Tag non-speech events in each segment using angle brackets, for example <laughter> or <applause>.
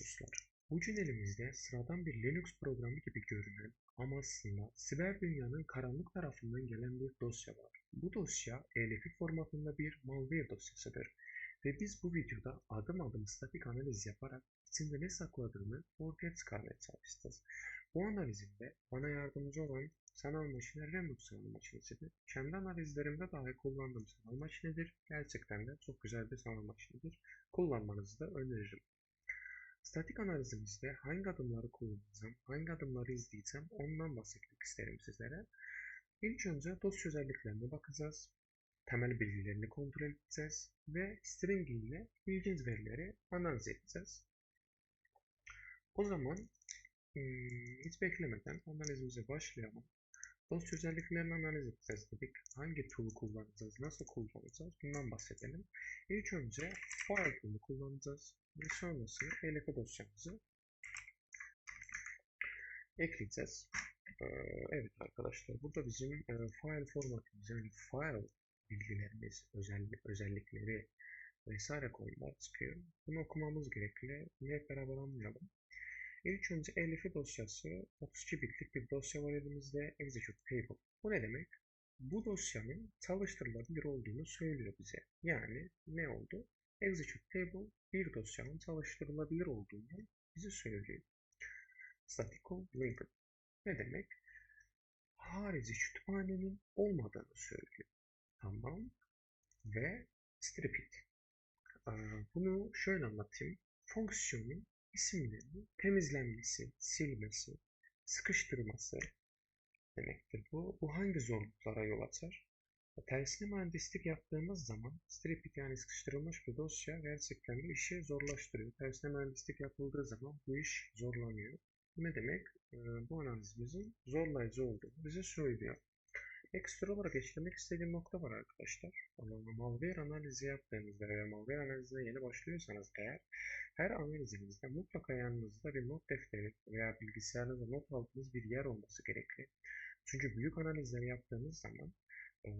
dostlar. Bugün elimizde sıradan bir Linux programı gibi görünen ama aslında siber dünyanın karanlık tarafından gelen bir dosya var. Bu dosya ELF formatında bir malware dosyasıdır. Ve biz bu videoda adım adım statik analiz yaparak içinde ne sakladığını ortaya çıkarmaya çalışacağız. Bu analizimde bana yardımcı olan sanal makine Remux sanal makinesidir. Kendi analizlerimde dahi kullandığım sanal makinedir. Gerçekten de çok güzel bir sanal makinedir. Kullanmanızı da öneririm. Statik analizimizde hangi adımları kullanacağım, hangi adımları izleyeceğim ondan bahsetmek isterim sizlere. İlk önce dosya özelliklerine bakacağız. Temel bilgilerini kontrol edeceğiz ve string ile ilginç verileri analiz edeceğiz. O zaman hiç beklemeden analizimize başlayalım. Dosya özelliklerini analiz edeceğiz dedik. Hangi tool'u kullanacağız, nasıl kullanacağız bundan bahsedelim. İlk önce file tool'u kullanacağız ve sonrasında elf dosyamızı ekleyeceğiz. Evet arkadaşlar burada bizim file formatımız yani file bilgilerimiz, özellikleri vesaire konular çıkıyor. Bunu okumamız gerekli. Hep beraber anlayalım. İlk önce elif dosyası 32 bitlik bir dosya var elimizde execute table. Bu ne demek? Bu dosyanın çalıştırılabilir olduğunu söylüyor bize. Yani ne oldu? Execute table bir dosyanın çalıştırılabilir olduğunu bize söylüyor. Statical linked ne demek? Harici kütüphanenin olmadığını söylüyor. Tamam. Ve strip it. Bunu şöyle anlatayım. Fonksiyonun isimlerini temizlenmesi, silmesi, sıkıştırması demektir. Bu, bu hangi zorluklara yol açar? Tersine mühendislik yaptığımız zaman strip yani sıkıştırılmış bir dosya gerçekten de işi zorlaştırıyor. Tersine mühendislik yapıldığı zaman bu iş zorlanıyor. Ne demek? Bu analizimizin zorlayıcı olduğunu bize söylüyor. Ekstra olarak eklemek istediğim nokta var arkadaşlar. Malware analizi yaptığınızda veya malware analizine yeni başlıyorsanız eğer her analizinizde mutlaka yanınızda bir not defteri veya bilgisayarınızda not aldığınız bir yer olması gerekli. Çünkü büyük analizleri yaptığınız zaman e,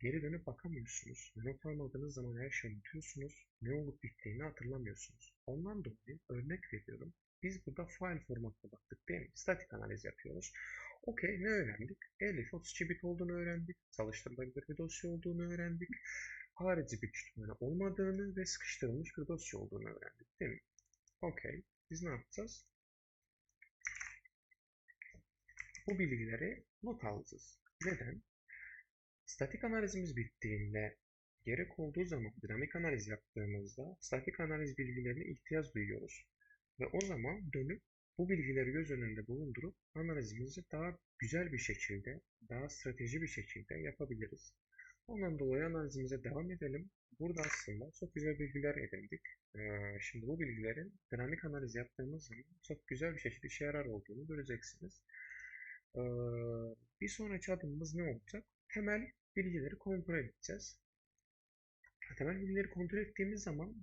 geri dönüp bakamıyorsunuz. Not almadığınız zaman her şeyi unutuyorsunuz. Ne olup bittiğini hatırlamıyorsunuz. Ondan dolayı örnek veriyorum. Biz burada file formatına baktık değil mi? Statik analiz yapıyoruz. Okey ne öğrendik? Elif 32 bit olduğunu öğrendik. Çalıştırılabilir bir dosya olduğunu öğrendik. Harici bir kütüphane olmadığını ve sıkıştırılmış bir dosya olduğunu öğrendik değil mi? Okey. Biz ne yapacağız? Bu bilgileri not alacağız. Neden? Statik analizimiz bittiğinde gerek olduğu zaman dinamik analiz yaptığımızda statik analiz bilgilerine ihtiyaç duyuyoruz. Ve o zaman dönüp bu bilgileri göz önünde bulundurup analizimizi daha güzel bir şekilde, daha strateji bir şekilde yapabiliriz. Ondan dolayı analizimize devam edelim. Burada aslında çok güzel bilgiler edindik. Ee, şimdi bu bilgilerin dinamik analiz yaptığımız zaman çok güzel bir şekilde işe yarar olduğunu göreceksiniz. Ee, bir sonraki adımımız ne olacak? Temel bilgileri kontrol edeceğiz. Temel bilgileri kontrol ettiğimiz zaman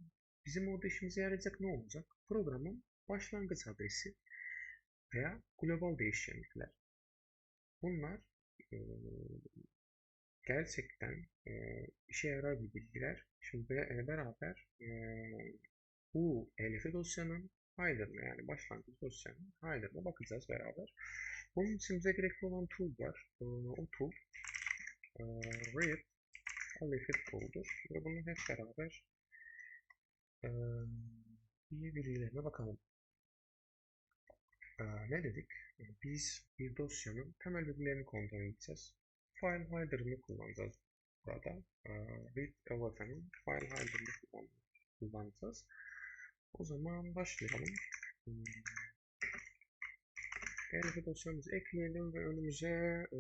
bizim orada işimize yarayacak ne olacak? Programın başlangıç adresi veya global değişkenlikler. Bunlar e, gerçekten e, işe yarar bir bilgiler. Şimdi beraber e, bu elf dosyanın hider'ına yani başlangıç dosyanın hider'ına bakacağız beraber. Bunun için bize gerekli olan tool var. E, o tool e, read elf tool'dur. Ve bunu hep beraber e, bir bilgilerine bakalım. Ee, ne dedik? Biz bir dosyanın temel bilgilerini kontrol edeceğiz. File header'ını kullanacağız burada. Ee, read avatar'ın file header'ını kullanacağız. O zaman başlayalım. Hmm. Elif dosyamızı ekleyelim ve önümüze e,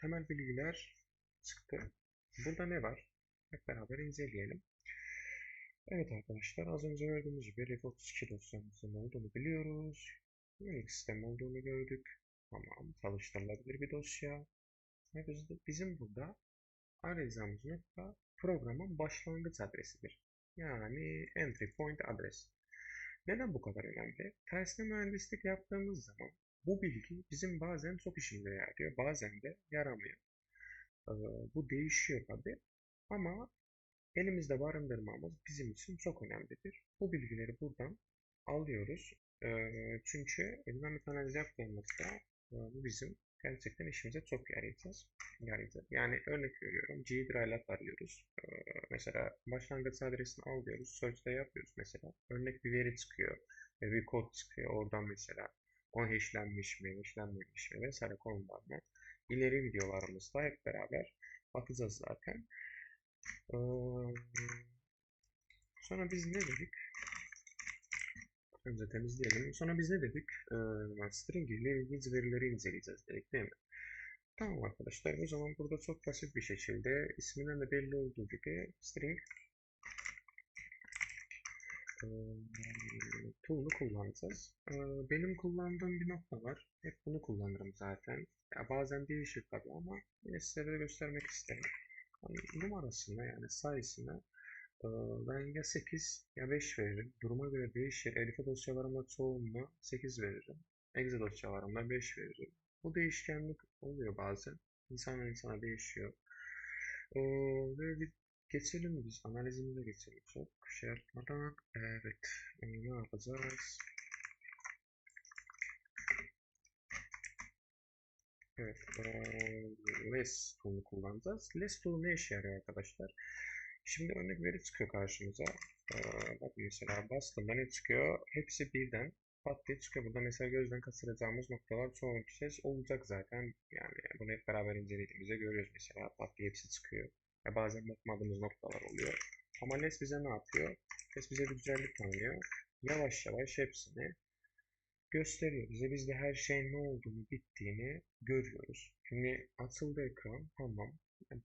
temel bilgiler çıktı. Burada ne var? Hep beraber inceleyelim. Evet arkadaşlar az önce gördüğümüz gibi REF32 dosyamızın olduğunu biliyoruz. Unix sistem olduğunu gördük. Tamam çalıştırılabilir bir dosya. Bizim burada arayacağımız nokta programın başlangıç adresidir. Yani entry point adres. Neden bu kadar önemli? Tersine mühendislik yaptığımız zaman bu bilgi bizim bazen çok işimize yarıyor, bazen de yaramıyor. Ee, bu değişiyor tabi. Ama elimizde barındırmamız bizim için çok önemlidir. Bu bilgileri buradan alıyoruz. Çünkü dinamik analiz yaptığımızda e, bu bizim gerçekten işimize çok yarayacağız. yarayacak. Yani örnek veriyorum. GDrive'lat arıyoruz. Ee, mesela başlangıç adresini al diyoruz. Search'te yapıyoruz mesela. Örnek bir veri çıkıyor. Bir kod çıkıyor. Oradan mesela o hashlenmiş mi, hashlenmemiş mi vesaire konularına ileri videolarımızda hep beraber bakacağız zaten. Sonra biz ne dedik? Önce temizleyelim. Sonra biz ne dedik? Ee, string ile ilgili verileri inceleyeceğiz dedik değil mi? Tamam arkadaşlar o zaman burada çok basit bir şekilde isminden de belli olduğu gibi string e, tool'u kullanacağız. E, benim kullandığım bir nokta var. Hep bunu kullanırım zaten. Ya bazen değişir tabii ama yine size de göstermek isterim. Yani numarasına yani sayısına ben ya 8 ya 5 veririm. Duruma göre değişir. Elif'e dosyalarımda çoğunluğu 8 veririm. Exe dosyalarımda 5 veririm. Bu değişkenlik oluyor bazen. İnsandan insana değişiyor. Ee, ve bir geçelim biz. Analizimize geçelim. Çok şey yapmadan. Evet. Ee, ne yapacağız? Evet. Ee, less tool'u kullanacağız. Less tool ne işe yarıyor arkadaşlar? Şimdi örnek veri çıkıyor karşımıza. Ee, bak mesela bastığında ne çıkıyor? Hepsi birden pat diye çıkıyor. Burada mesela gözden kaçıracağımız noktalar çoğu kez olacak zaten. Yani bunu hep beraber incelediğimizde görüyoruz mesela pat diye hepsi çıkıyor. Ya bazen bakmadığımız noktalar oluyor. Ama NES bize ne yapıyor? NES bize bir güzellik tanıyor. Yavaş yavaş hepsini gösteriyor bize. Biz de her şeyin ne olduğunu, bittiğini görüyoruz. Şimdi açıldı ekran. Tamam.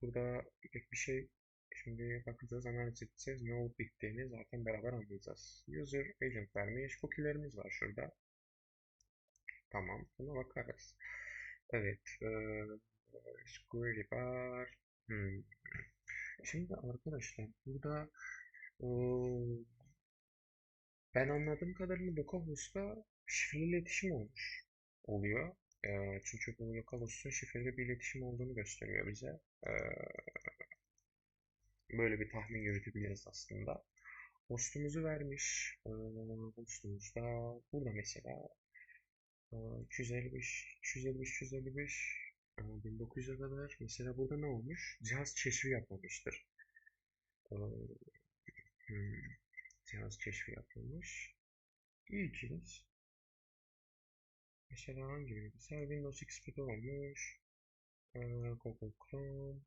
Burada pek bir şey Şimdi bakacağız, analiz edeceğiz. Ne olup bittiğini zaten beraber anlayacağız. User agent vermiş. Cookie'lerimiz var şurada. Tamam. Buna bakarız. Evet. E, query var. Hmm. Şimdi arkadaşlar burada e, ben anladığım kadarıyla localhost'ta şifreli iletişim olmuş oluyor. E, çünkü bu localhost'un şifreli bir iletişim olduğunu gösteriyor bize. E, böyle bir tahmin yürütebiliriz aslında. Hostumuzu vermiş. Hostumuz da burada mesela 255, 255, 255 1900'e kadar mesela burada ne olmuş? Cihaz keşfi yapılmıştır. Ee, hmm, cihaz keşfi yapılmış. İlginç. Mesela hangi bilgisayar? Windows XP'de olmuş. Google Chrome.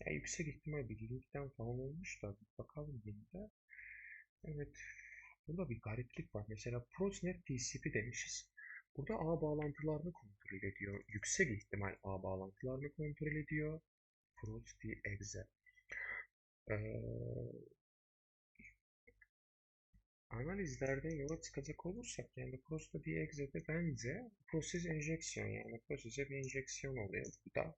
Ya yüksek ihtimal bir linkten falan olmuş da bakalım yine Evet. Burada bir gariplik var. Mesela Proxnet TCP demişiz. Burada ağ bağlantılarını kontrol ediyor. Yüksek ihtimal ağ bağlantılarını kontrol ediyor. Prox exe. Ee, analizlerden yola çıkacak olursak yani Prosta exe'de bence proses enjeksiyon yani prosese bir enjeksiyon oluyor. Bu da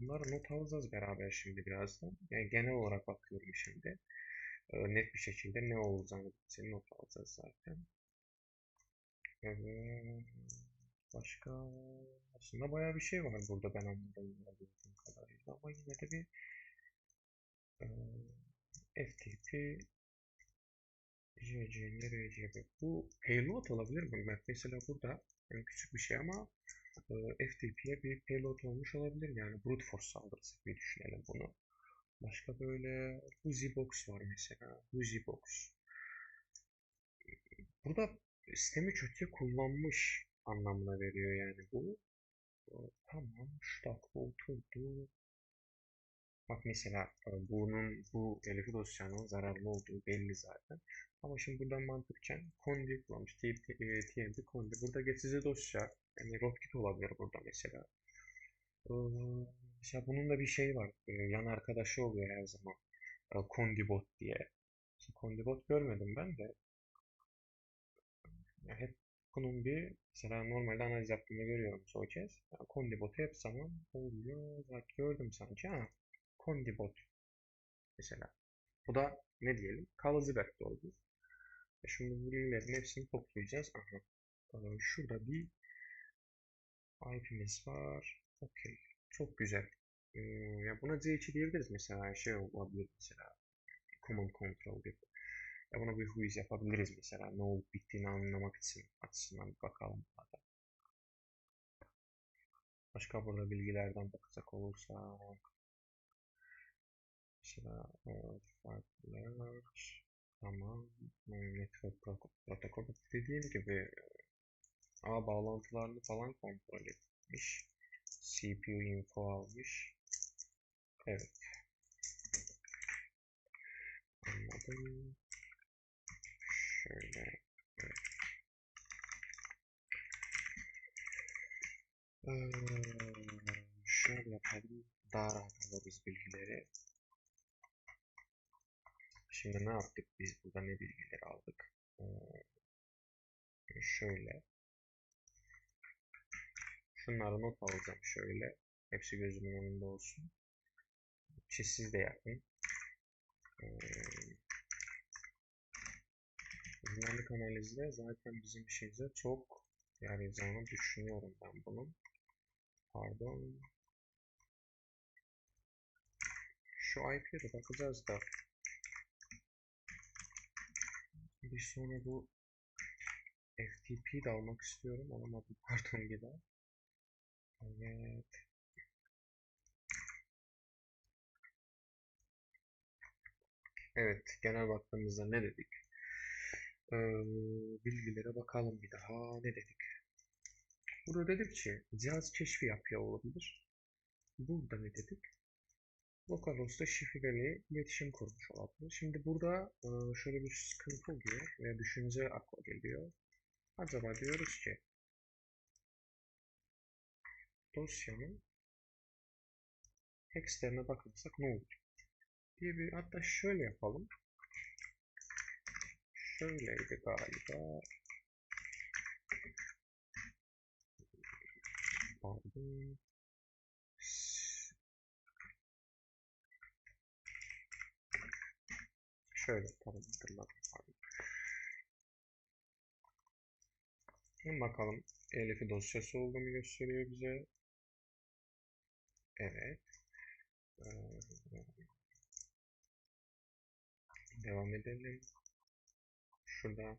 Bunları not alacağız beraber şimdi birazdan. Yani genel olarak bakıyorum şimdi. Net bir şekilde ne olacağını not alacağız zaten. Başka aslında bayağı bir şey var burada ben anladığım kadarıyla ama yine de bir e, FTP JCN, RCB. Bu payload olabilir mi? Ben mesela burada yani küçük bir şey ama FTP'ye bir payload olmuş olabilir. Yani brute force saldırısı gibi düşünelim bunu. Başka böyle Busybox var mesela. Busybox. Burada sistemi kötüye kullanmış anlamına veriyor yani bu. Tamam, stack bu oturdu. Bak mesela bunun bu Elif dosyanın zararlı olduğu belli zaten. Ama şimdi buradan mantıken kondi kullanmış. TMP kondi. Burada geçici dosya yani rootkit olabilir burada mesela. Ee, mesela bunun da bir şey var. Ee, yan arkadaşı oluyor her zaman. Ee, Kondibot diye. Kondibot görmedim ben de. Hep bunun bir mesela normalde analiz yaptığımda görüyorum çoğu kez. Yani Kondibot hep zaman oluyor. Zaten gördüm sanki ha. Kondibot mesela. Bu da ne diyelim? Kalıcı vektor oldu. E şimdi bu bilgilerin hepsini toplayacağız. Aha. Şurada bir IP'miz var. Okey. Çok güzel. Ee, ya buna C2 diyebiliriz mesela. Şey olabilir mesela. Command Control gibi. Ya buna bir quiz yapabiliriz mesela. Ne olup bittiğini anlamak için açısından bir bakalım. Hadi. Başka burada bilgilerden bakacak olursa mesela e, farklar tamam network pro- protokol dediğim gibi ağ bağlantılarını falan kontrol etmiş. CPU info almış. Evet. Anladım. Şöyle. Evet. Ee, şöyle yapalım. Daha rahat alırız bilgileri. Şimdi ne yaptık biz burada ne bilgileri aldık? Ee, şöyle. Şunları not alacağım şöyle. Hepsi gözümün önünde olsun. Siz de yapın. Ee, dinamik analizde zaten bizim işimize çok yarayacağını düşünüyorum ben bunun. Pardon. Şu IP'ye bakacağız da. Bir sonra bu FTP de almak istiyorum. Alamadım <laughs> pardon bir daha. Evet. Evet, genel baktığımızda ne dedik? Ee, bilgilere bakalım bir daha. Ne dedik? Burada dedik ki cihaz keşfi yapıyor olabilir. Burada ne dedik? Localhost'ta şifreli iletişim kurmuş olabilir. Şimdi burada şöyle bir sıkıntı oluyor ve düşünce akla geliyor. Acaba diyoruz ki dosyanın textlerine bakarsak ne olur? diye bir hatta şöyle yapalım. Şöyleydi galiba. Pardon. Şöyle tamam hatırladım. Pardon. Bakalım Elif'i dosyası olduğunu gösteriyor bize. Evet. Ee, devam edelim. Şurada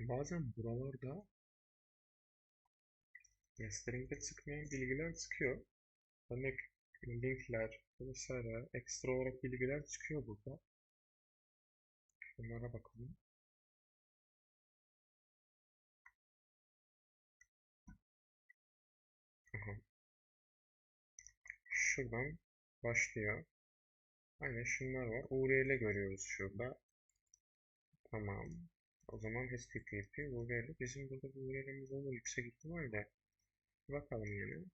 bazen buralarda Nestlering'de çıkmayan bilgiler çıkıyor. Örnek linkler vesaire ekstra olarak bilgiler çıkıyor burada. Bunlara bakalım. Şuradan başlıyor. Aynen şunlar var. URL görüyoruz şurada. Tamam. O zaman HTTP URL. Bizim burada bir URL'imiz olur yüksek ihtimalle. Bakalım yine.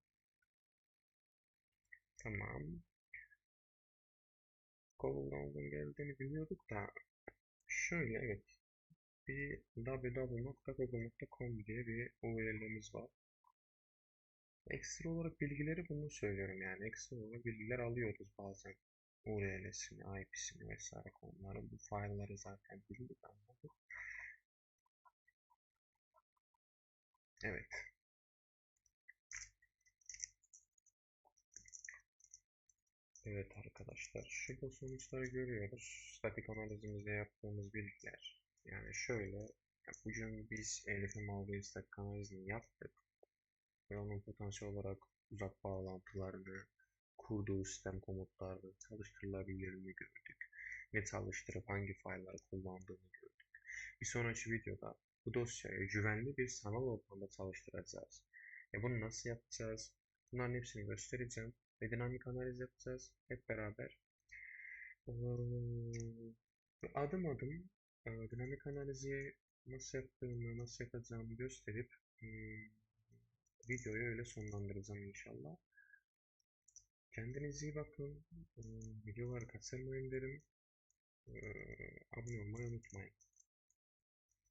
Tamam. Google'dan geldiğini biliyorduk da şöyle evet bir www.google.com diye bir URL'imiz var. Ekstra olarak bilgileri bunu söylüyorum yani. Ekstra olarak bilgiler alıyoruz bazen. URL'sini, IP'sini vesaire konuları. Bu file'ları zaten bildik anladık. Evet. Evet arkadaşlar, şurada sonuçları görüyoruz. Statik analizimizde yaptığımız bilgiler. Yani şöyle, bugün biz Elif'in aldığı statik analizini yaptık. Ve onun potansiyel olarak uzak bağlantılarını, kurduğu sistem komutlarını çalıştırılabilirliğini gördük. Ne çalıştırıp hangi file'ları kullandığını gördük. Bir sonraki videoda bu dosyayı güvenli bir sanal ortamda çalıştıracağız. E bunu nasıl yapacağız? Bunların hepsini göstereceğim ve dinamik analiz yapacağız hep beraber. Adım adım dinamik analizi nasıl yaptığımı, nasıl yapacağımı gösterip videoyu öyle sonlandıracağım inşallah. Kendinize iyi bakın. Videoları kaçırmayın derim. Abone olmayı unutmayın.